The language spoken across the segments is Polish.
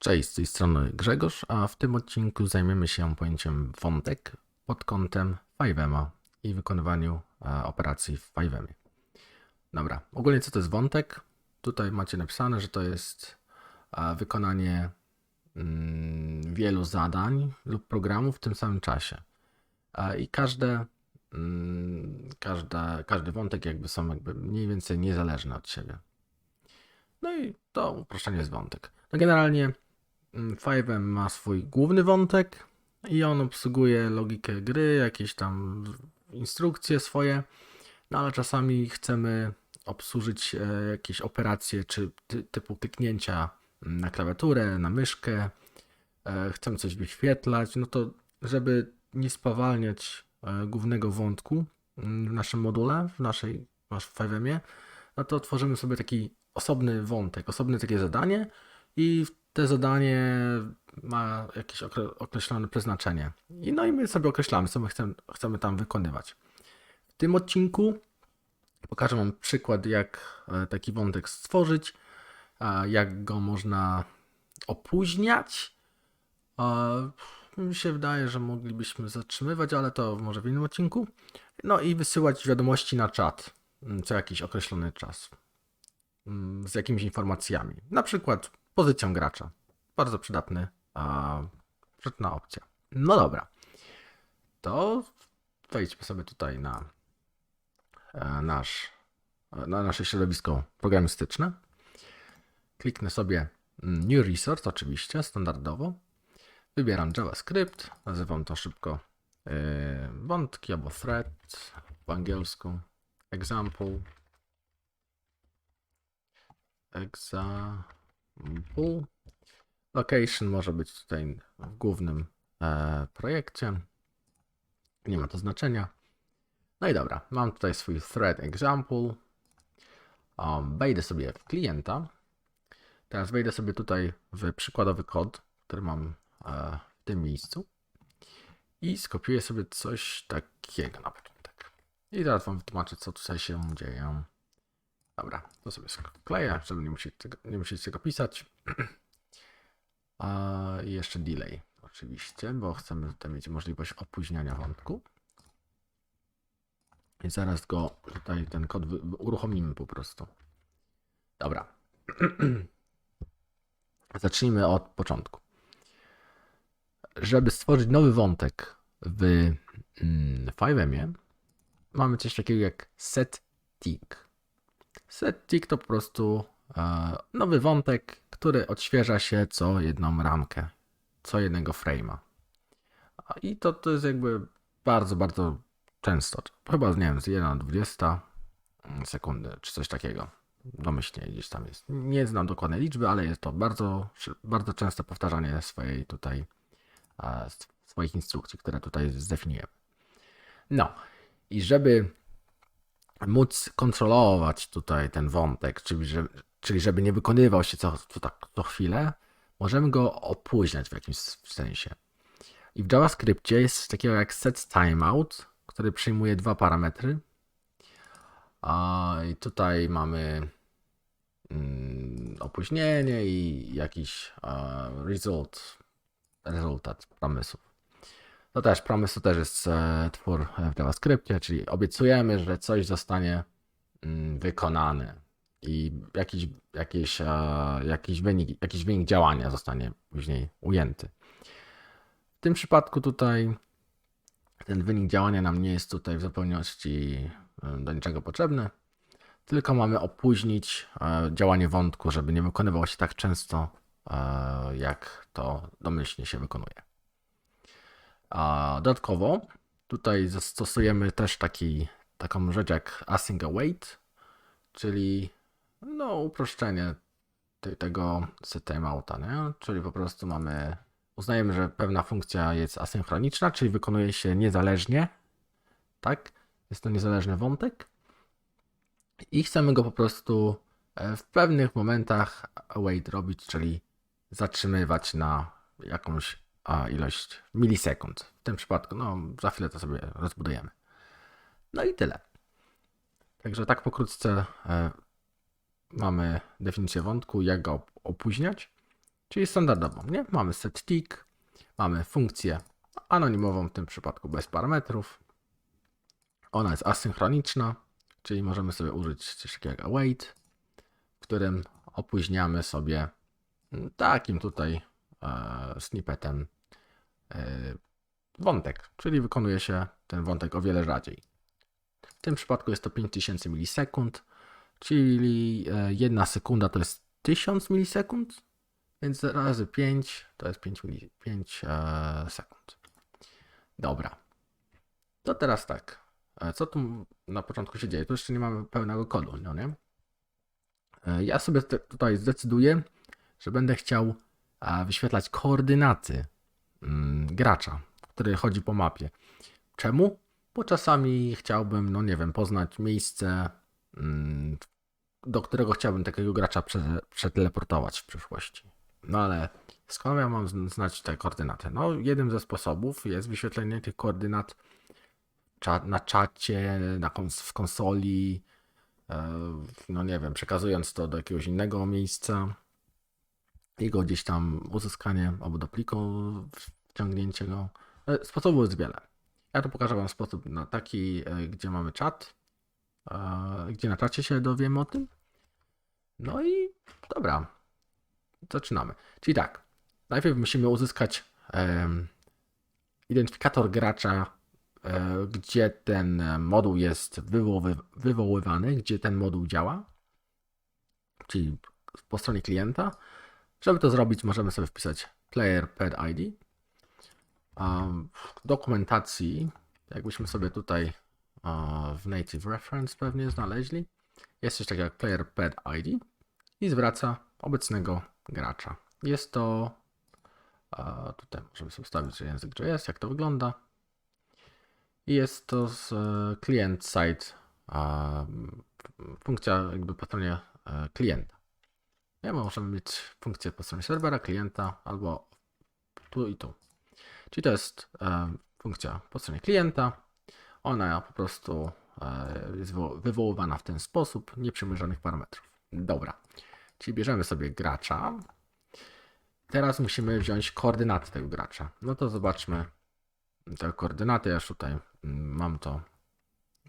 Cześć, z tej strony Grzegorz, a w tym odcinku zajmiemy się pojęciem wątek pod kątem 5 i wykonywaniu e, operacji w 5 Dobra, ogólnie co to jest wątek? Tutaj macie napisane, że to jest e, wykonanie mm, wielu zadań lub programów w tym samym czasie. E, I każde, mm, każda, każdy wątek jakby są jakby mniej więcej niezależne od siebie. No i to uproszczenie jest wątek. No generalnie 5M ma swój główny wątek i on obsługuje logikę gry, jakieś tam instrukcje swoje, no ale czasami chcemy obsłużyć e, jakieś operacje czy ty, typu kliknięcia na klawiaturę, na myszkę, e, chcemy coś wyświetlać, no to żeby nie spowalniać e, głównego wątku mm, w naszym module, w naszej w 5M, no to tworzymy sobie taki osobny wątek, osobne takie zadanie i te zadanie ma jakieś okre- określone przeznaczenie. I no i my sobie określamy, co my chcemy, chcemy tam wykonywać. W tym odcinku pokażę Wam przykład, jak e, taki wątek stworzyć, jak go można opóźniać. A, Mi się wydaje, że moglibyśmy zatrzymywać, ale to może w innym odcinku. No i wysyłać wiadomości na czat mm, co jakiś określony czas mm, z jakimiś informacjami. Na przykład pozycją gracza. Bardzo przydatny, a, przydatna opcja. No dobra. To wejdźmy sobie tutaj na e, nasz, na nasze środowisko programistyczne. Kliknę sobie mm, New Resource, oczywiście, standardowo. Wybieram JavaScript, nazywam to szybko e, wątki albo thread po angielsku. Example. Example. Location może być tutaj w głównym e, projekcie. Nie ma to znaczenia. No i dobra, mam tutaj swój thread example. Um, wejdę sobie w klienta. Teraz wejdę sobie tutaj w przykładowy kod, który mam e, w tym miejscu. I skopiuję sobie coś takiego na początek. I teraz wam wytłumaczę, co tutaj się dzieje. Dobra, to sobie skleję, żeby nie musieć tego, nie musieć tego pisać. A jeszcze delay, oczywiście, bo chcemy tutaj mieć możliwość opóźniania wątku. I zaraz go tutaj ten kod uruchomimy po prostu. Dobra. Zacznijmy od początku. Żeby stworzyć nowy wątek w mm, 5 mamy coś takiego jak set tick. Set tick to po prostu e, nowy wątek, który odświeża się co jedną ramkę, co jednego frame'a. I to, to jest jakby bardzo, bardzo często. Chyba, nie wiem, z 1 na 20 sekundy, czy coś takiego. Domyślnie gdzieś tam jest. Nie znam dokładnej liczby, ale jest to bardzo, bardzo częste powtarzanie swojej tutaj, e, swoich instrukcji, które tutaj zdefiniujemy. No i żeby móc kontrolować tutaj ten wątek, czyli, że, czyli żeby nie wykonywał się co, co, tak, co chwilę, możemy go opóźniać w jakimś sensie. I w JavaScriptie jest takiego jak set timeout, który przyjmuje dwa parametry. A, I tutaj mamy mm, opóźnienie i jakiś result, rezultat promysłów. To też, promysł to też jest e, twór w JavaScriptie, czyli obiecujemy, że coś zostanie mm, wykonane i jakiś, jakiś, e, jakiś, wynik, jakiś wynik działania zostanie później ujęty. W tym przypadku tutaj ten wynik działania nam nie jest tutaj w zupełności e, do niczego potrzebny, tylko mamy opóźnić e, działanie wątku, żeby nie wykonywało się tak często, e, jak to domyślnie się wykonuje. A dodatkowo tutaj zastosujemy też taki, taką rzecz jak async await, czyli no, uproszczenie te, tego set timeouta, nie? Czyli po prostu mamy, uznajemy, że pewna funkcja jest asynchroniczna, czyli wykonuje się niezależnie, tak? Jest to niezależny wątek i chcemy go po prostu e, w pewnych momentach await robić, czyli zatrzymywać na jakąś a, ilość milisekund. W tym przypadku, no za chwilę to sobie rozbudujemy. No i tyle. Także tak pokrótce e, mamy definicję wątku, jak go op- opóźniać czyli standardową, nie? Mamy set tick, mamy funkcję anonimową, w tym przypadku bez parametrów. Ona jest asynchroniczna, czyli możemy sobie użyć coś takiego jak await, w którym opóźniamy sobie takim tutaj e, snippetem wątek, czyli wykonuje się ten wątek o wiele rzadziej. W tym przypadku jest to 5000 milisekund, czyli e, jedna sekunda to jest 1000 milisekund, więc razy 5 to jest 5, mili, 5 e, sekund. Dobra. To teraz tak. E, Co tu na początku się dzieje? Tu jeszcze nie mamy pełnego kodu, no nie? E, Ja sobie tutaj zdecyduję, że będę chciał e, wyświetlać koordynaty gracza, który chodzi po mapie. Czemu? Bo czasami chciałbym, no nie wiem, poznać miejsce, mm, do którego chciałbym takiego gracza prze- przeteleportować w przyszłości. No ale skąd ja mam zn- znać te koordynaty? No, jednym ze sposobów jest wyświetlenie tych koordynat na czacie, na kons- w konsoli, e, no nie wiem, przekazując to do jakiegoś innego miejsca, jego gdzieś tam uzyskanie albo do pliku wciągnięcie go. E, Sposobów jest wiele. Ja tu pokażę Wam sposób na taki, e, gdzie mamy czat, e, gdzie na czacie się dowiemy o tym. No i dobra, zaczynamy. Czyli tak, najpierw musimy uzyskać em, identyfikator gracza, gdzie ten moduł jest wywoły, wywoływany, gdzie ten moduł działa, czyli po stronie klienta. Żeby to zrobić, możemy sobie wpisać player pad ID. Um, w dokumentacji, jakbyśmy sobie tutaj w native reference pewnie znaleźli, jest coś takiego jak player pad ID i zwraca obecnego gracza. Jest to tutaj możemy sobie wstawić język JS, jak to wygląda. I jest to z e, client side funkcja jakby po stronie e, klienta. Nie, możemy mieć funkcję po stronie serwera, klienta albo tu i tu. Czyli to jest e, funkcja po stronie klienta. Ona po prostu e, jest wywo- wywoływana w ten sposób, nie przyjmuje żadnych parametrów. Dobra. Czyli bierzemy sobie gracza, Teraz musimy wziąć koordynaty tego gracza. No to zobaczmy te koordynaty. Ja już tutaj mm, mam to.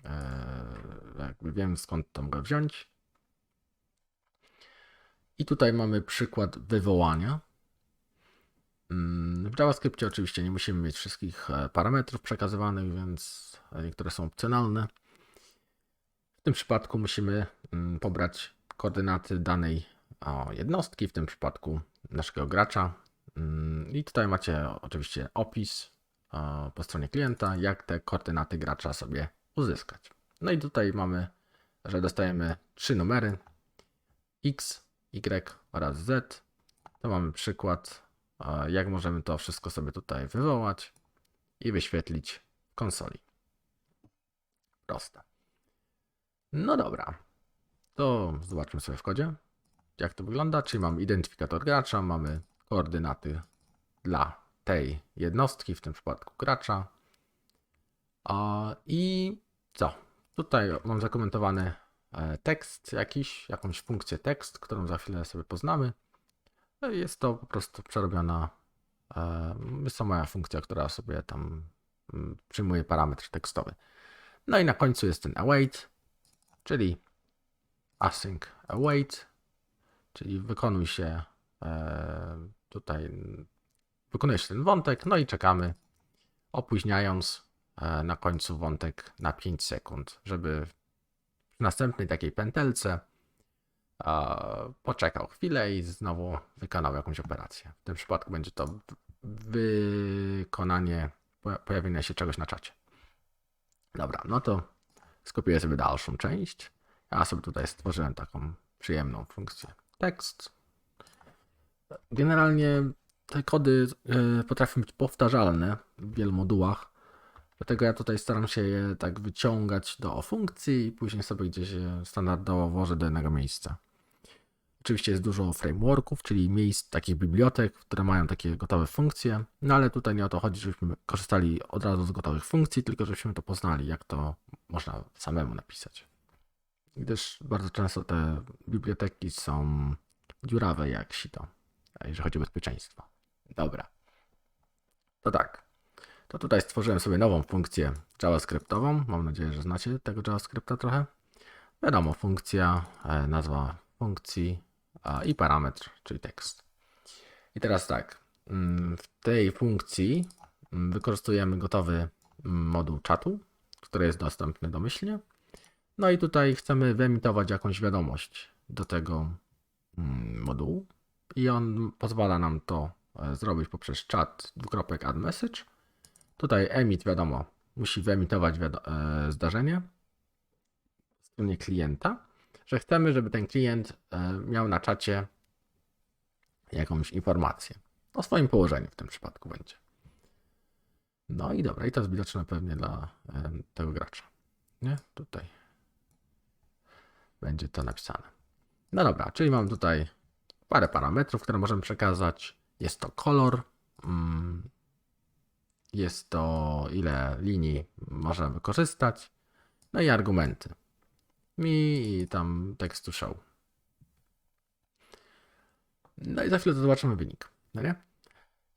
e, Jakby wiem skąd to mogę wziąć. I tutaj mamy przykład wywołania. Mm, W JavaScriptie oczywiście nie musimy mieć wszystkich e, parametrów przekazywanych, więc niektóre są opcjonalne. W tym przypadku musimy mm, pobrać koordynaty danej jednostki, w tym przypadku naszego gracza. Mm, I tutaj macie oczywiście opis e, po stronie klienta, jak te koordynaty gracza sobie uzyskać. No i tutaj mamy, że dostajemy trzy numery X, Y oraz Z. To mamy przykład, jak możemy to wszystko sobie tutaj wywołać i wyświetlić w konsoli. Proste. No dobra. To zobaczmy sobie w kodzie jak to wygląda, czyli mamy identyfikator gracza, mamy koordynaty dla tej jednostki, w tym przypadku gracza. I co? Tutaj mam zakomentowany e, tekst jakiś, jakąś funkcję tekst, którą za chwilę sobie poznamy. No Jest to po prostu przerobiona, e, jest to moja funkcja, która sobie tam mm, przyjmuje parametr tekstowy. No i na końcu jest ten await, czyli async await, Czyli wykonuj się e, tutaj, wykonuje się ten wątek, no i czekamy, opóźniając e, na końcu wątek na 5 sekund, żeby w następnej takiej pętelce poczekał chwilę i znowu wykonał jakąś operację. W tym przypadku będzie to wykonanie po- pojawienia się czegoś na czacie. Dobra, no to skopiuję sobie dalszą część. Ja sobie tutaj stworzyłem taką przyjemną funkcję tekst. Generalnie te kody e, potrafią być powtarzalne w wielu modułach. Dlatego ja tutaj staram się je tak wyciągać do funkcji i później sobie gdzieś je standardowo włożę do jednego miejsca. Oczywiście jest dużo frameworków, czyli miejsc, takich bibliotek, które mają takie gotowe funkcje, no ale tutaj nie o to chodzi, żebyśmy korzystali od razu z gotowych funkcji, tylko żebyśmy to poznali, jak to można samemu napisać. Gdyż bardzo często te biblioteki są dziurawe jak sito. e, jeżeli chodzi o bezpieczeństwo. Dobra. To tak. To tutaj stworzyłem sobie nową funkcję JavaScriptową. Mam nadzieję, że znacie tego JavaScripta trochę. Wiadomo, funkcja, e, nazwa funkcji i parametr, czyli tekst. I teraz tak. mm, W tej funkcji mm, wykorzystujemy gotowy mm, moduł czatu, który jest dostępny domyślnie. No i tutaj chcemy wyemitować jakąś wiadomość do tego modułu. I on pozwala nam to e, zrobić poprzez chat dwukropek add message. Tutaj emit, wiadomo, musi wyemitować e, zdarzenie w stronie klienta, że chcemy, żeby ten klient e, miał na czacie jakąś informację o swoim położeniu w tym przypadku będzie. No i dobra, i to jest widoczne pewnie dla e, tego gracza. Nie? Tutaj będzie to napisane. No dobra, czyli mam tutaj parę parametrów, które możemy przekazać. Jest to kolor, mm, jest to ile linii można wykorzystać, no i argumenty. I tam text to show. No i za chwilę zobaczymy wynik, no nie?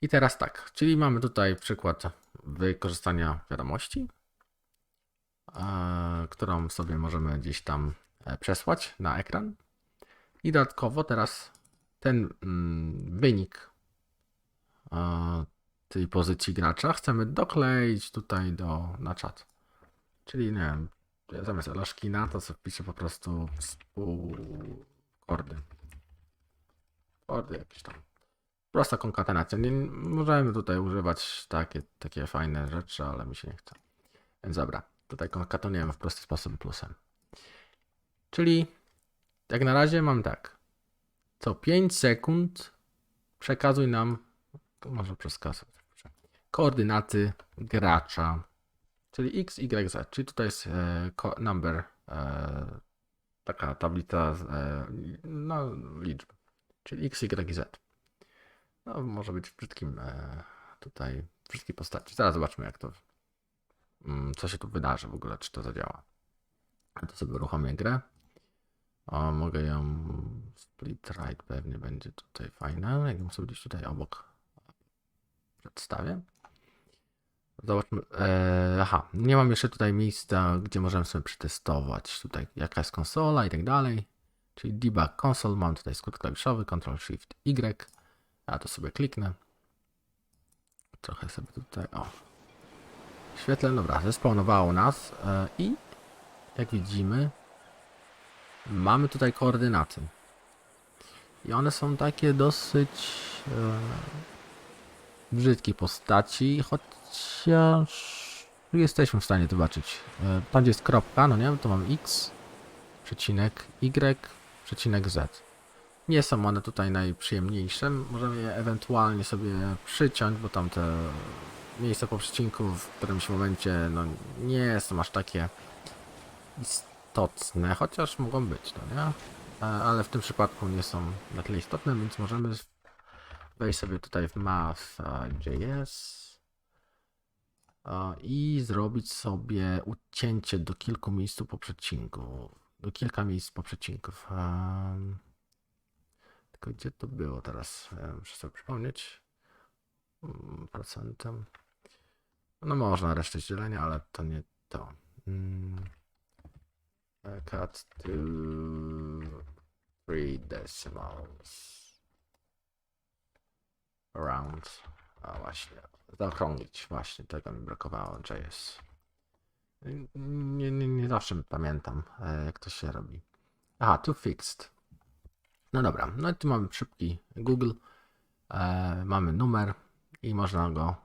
I teraz tak, czyli mamy tutaj przykład wykorzystania wiadomości, którą sobie możemy gdzieś tam e, przesłać na ekran. I dodatkowo teraz ten mm, wynik e, tej pozycji gracza chcemy dokleić tutaj do, na czat. Czyli nie wiem, zamiast elaszki na to, co wpiszę po prostu współ kordy. Jakieś tam. Prosta konkatenacja. Nie, możemy tutaj używać takie, takie fajne rzeczy, ale mi się nie chce. Więc dobra, tutaj konkatenujemy w prosty sposób plusem. Czyli jak na razie mam tak. Co 5 sekund przekazuj nam, może przez kasę, koordynaty gracza, czyli x, y, z. Czyli tutaj jest e, number, e, taka tablica e, no, liczb, czyli x, y, z. No, może być w brzydkim tutaj, w brzydkiej postaci. Zaraz zobaczmy, jak to, mm, co się tu wydarzy w ogóle, czy to zadziała. To sobie uruchomię grę. O, mogę ją split right pewnie będzie tutaj fajne. Jak ją sobie gdzieś tutaj obok przedstawię. Zobaczmy. E, aha, nie mam jeszcze tutaj miejsca, gdzie możemy sobie przetestować tutaj jaka jest konsola i tak dalej. Czyli debug console, mam tutaj skrót klawiszowy, Ctrl Shift Y. Ja to sobie kliknę. Trochę sobie tutaj, o. Świetlę, dobra, zespawnowało nas e, i jak widzimy, mamy tutaj koordynaty. I one są takie dosyć e, brzydkiej postaci, chociaż jesteśmy w stanie zobaczyć. E, tam gdzie jest kropka, no nie, to mam x, przecinek y, przecinek z. Nie są one tutaj najprzyjemniejsze. Możemy je ewentualnie sobie przyciąć, bo tam te miejsca po przecinku w którymś momencie no, nie są aż takie istotne, chociaż mogą być, no nie? E, Ale w tym przypadku nie są na tyle istotne, więc możemy wejść sobie tutaj w math.js i zrobić sobie ucięcie do kilku miejsc po przecinku. Do kilka miejsc po przecinków. Em, Tylko gdzie to było teraz? Muszę sobie przypomnieć. Mm, Procentem. No można resztę dzielenia, ale to nie to. Mm. Cut to three decimals. Around. A właśnie. Zaokrąglić. Właśnie tego mi brakowało. JS. Nie, nie, nie zawsze pamiętam, e, jak to się robi. Aha, to fixed. No dobra, no i tu mamy szybki Google. E, mamy numer i można go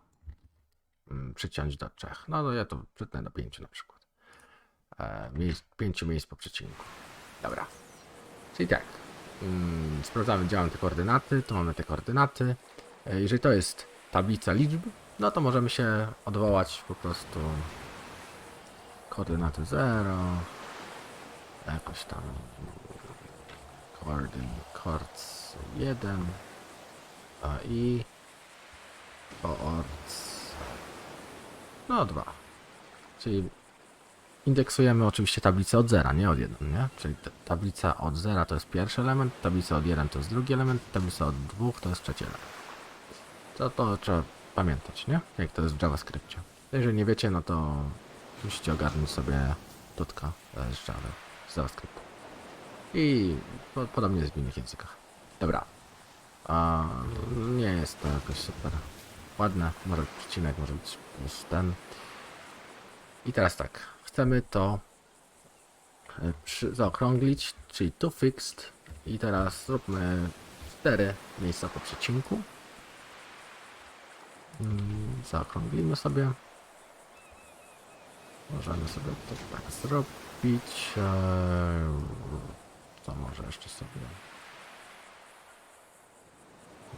mm, przyciąć do trzech. No to ja to przytnę do pięciu na przykład e, miejsc, pięciu miejsc po przecinku. Dobra. Czyli tak. Mm, sprawdzamy, mamy te koordynaty. Tu mamy te koordynaty. E, jeżeli to jest tablica liczb, no to możemy się odwołać po prostu koordynaty 0 jakoś tam koordyn, coords 1 a i coords no 2 czyli indeksujemy oczywiście tablicę od zera, nie od 1, nie? Czyli ta- tablica od zera to jest pierwszy element, tablica od 1 to jest drugi element, tablica od 2 to jest trzeci element. To, to trzeba pamiętać, nie? Jak to jest w JavaScriptie. Jeżeli nie wiecie, no to musicie ogarnąć sobie tutka e, z Java, z JavaScriptu. I po, podobnie jest w innych językach. Dobra. A, nie jest to jakoś super ładne. Może przecinek, może być plus ten. I teraz tak. Chcemy to e, przy, zaokrąglić, czyli to fixed. I teraz zróbmy 4 miejsca po przecinku. Mm, Zaokrąglimy sobie. Możemy sobie to tak zrobić. Eee, Co może jeszcze sobie?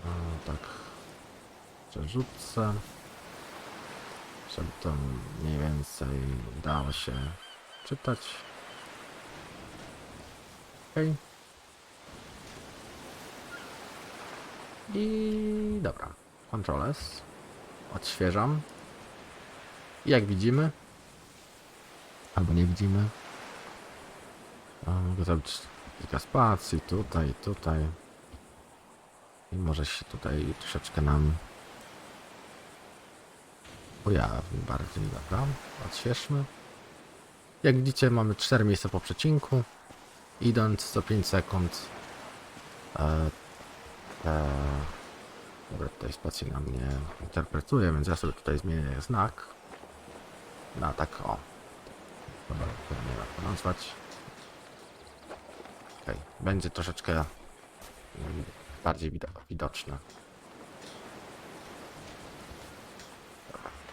No, tak. Przerzucę. Żeby to mniej więcej dało się czytać. Okej. I dobra. Ctrl S. Odświeżam. I jak widzimy, albo nie widzimy, mogę zrobić kilka spacji tutaj, tutaj. I może się tutaj troszeczkę nam ujawni bardziej, dobra. Odświeżmy. Jak widzicie, mamy 4 miejsca po przecinku. Idąc co 5 sekund. E, e, dobra, tutaj spacja nam nie interpretuje, więc ja sobie tutaj zmienię znak. Na tak o. Dobra, chyba nie warto nazwać. Okej, będzie troszeczkę mm, bardziej wido widoczne.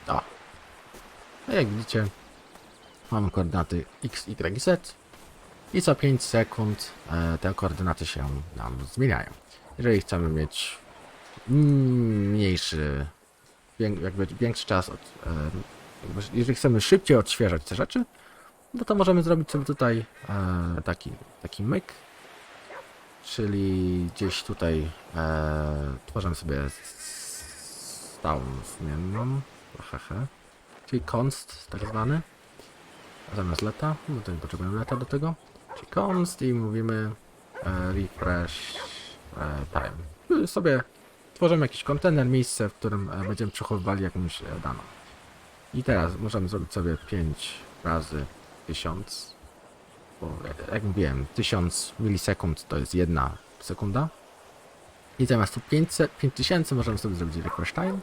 O. No jak widzicie, mamy koordynaty x, y, z i co 5 sekund e, te koordynaty się nam zmieniają. Jeżeli chcemy mieć mniejszy, jakby większy czas, od, e, jeżeli chcemy szybciej odświeżać te rzeczy, no to możemy zrobić sobie tutaj e, taki, taki myk, czyli gdzieś tutaj e, tworzymy sobie stałą zmienną, hehe, czyli const tak zwany, zamiast leta, no to nie potrzebujemy leta do tego, czyli const i mówimy refresh time. Sobie tworzymy jakiś kontener, miejsce, w którym e, będziemy przechowywali jakąś e, daną. I teraz możemy zrobić sobie 5 razy 1000, bo jak- mówiłem, 1000 milisekund to jest jedna sekunda. I zamiast tu 500, 5000 możemy sobie zrobić refresh time.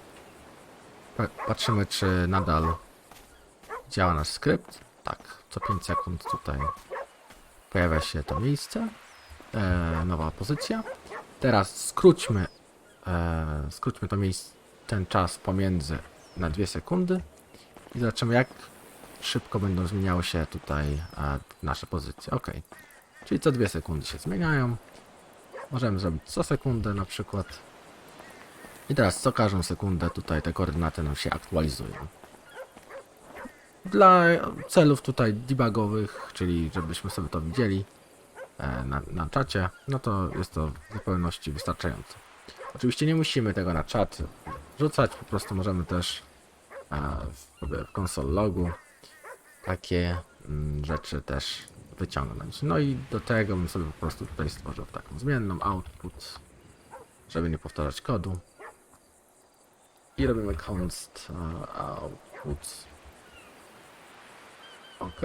Pa- Patrzymy, czy nadal działa nasz skrypt. Tak, co 5 sekund tutaj pojawia się to miejsce. E, nowa pozycja. Teraz skróćmy, e, skróćmy to miejsce, ten czas pomiędzy na 2 sekundy i zobaczymy jak szybko będą zmieniały się tutaj e, nasze pozycje. Ok. Czyli co 2 sekundy się zmieniają. Możemy zrobić co sekundę na przykład. I teraz co każdą sekundę tutaj te koordynaty nam się aktualizują. Dla celów tutaj debugowych, czyli żebyśmy sobie to widzieli e, na, na czacie, no to jest to w zupełności wystarczające. Oczywiście nie musimy tego na czat rzucać, po prostu możemy też w, w console logu takie mm, rzeczy też wyciągnąć. No i do tego bym sobie po prostu tutaj stworzył taką zmienną output, żeby nie powtarzać kodu. I robimy const output. OK.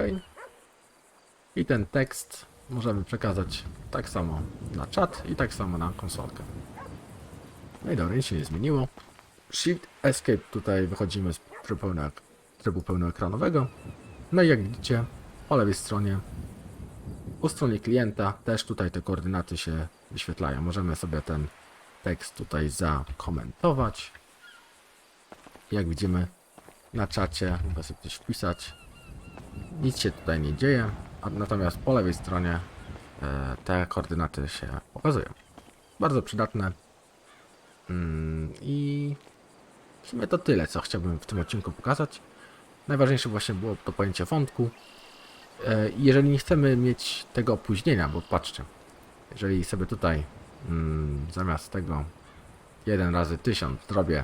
I ten tekst możemy przekazać tak samo na czat i tak samo na konsolkę. No i dobra, nic się nie zmieniło. Shift Escape tutaj wychodzimy z trybu, pełno, trybu pełnoekranowego. No i jak widzicie, po lewej stronie, u strony klienta też tutaj te koordynaty się wyświetlają. Możemy sobie ten tekst tutaj zakomentować. Jak widzimy na czacie, mogę sobie coś wpisać. Nic się tutaj nie dzieje, natomiast po lewej stronie e, te koordynaty się pokazują. Bardzo przydatne. Mm, I w sumie to tyle, co chciałbym w tym odcinku pokazać. Najważniejsze właśnie było to pojęcie wątku. E, jeżeli nie chcemy mieć tego opóźnienia, bo patrzcie, jeżeli sobie tutaj mm, zamiast tego 1 razy 1000 zrobię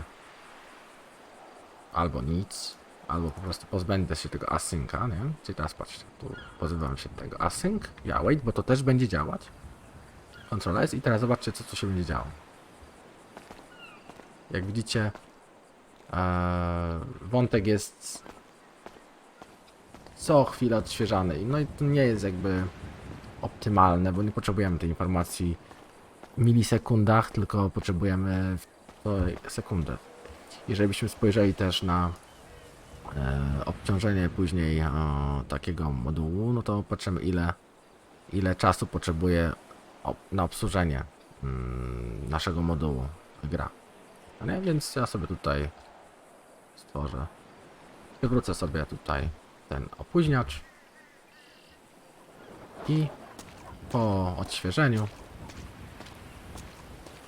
albo nic, albo po prostu pozbędę się tego asynka, nie? Czyli teraz patrzcie, tu pozbywam się tego async, ja wait, bo to też będzie działać. Ctrl S i teraz zobaczcie, co tu się będzie działo. Jak widzicie, e, wątek jest co chwilę odświeżany. No i to nie jest jakby optymalne, bo nie potrzebujemy tej informacji w milisekundach, tylko potrzebujemy w sekundę. Jeżeli byśmy spojrzeli też na e, obciążenie później e, takiego modułu, no to patrzymy ile, ile czasu potrzebuje na obsłużenie mm, naszego modułu gra. No nie? Więc ja sobie tutaj stworzę. Wywrócę sobie tutaj ten opóźniacz. I po odświeżeniu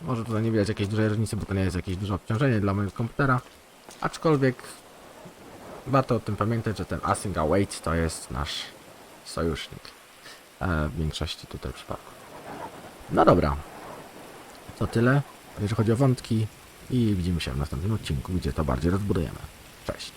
może tutaj nie widać jakiejś dużej różnicy, bo to nie jest jakieś duże obciążenie dla mojego komputera. Aczkolwiek warto o tym pamiętać, że ten async await to jest nasz sojusznik. E, w większości tutaj przypadków. No dobra. To tyle, jeżeli chodzi o wątki. I widzimy się w następnym odcinku, gdzie to bardziej rozbudujemy. Cześć.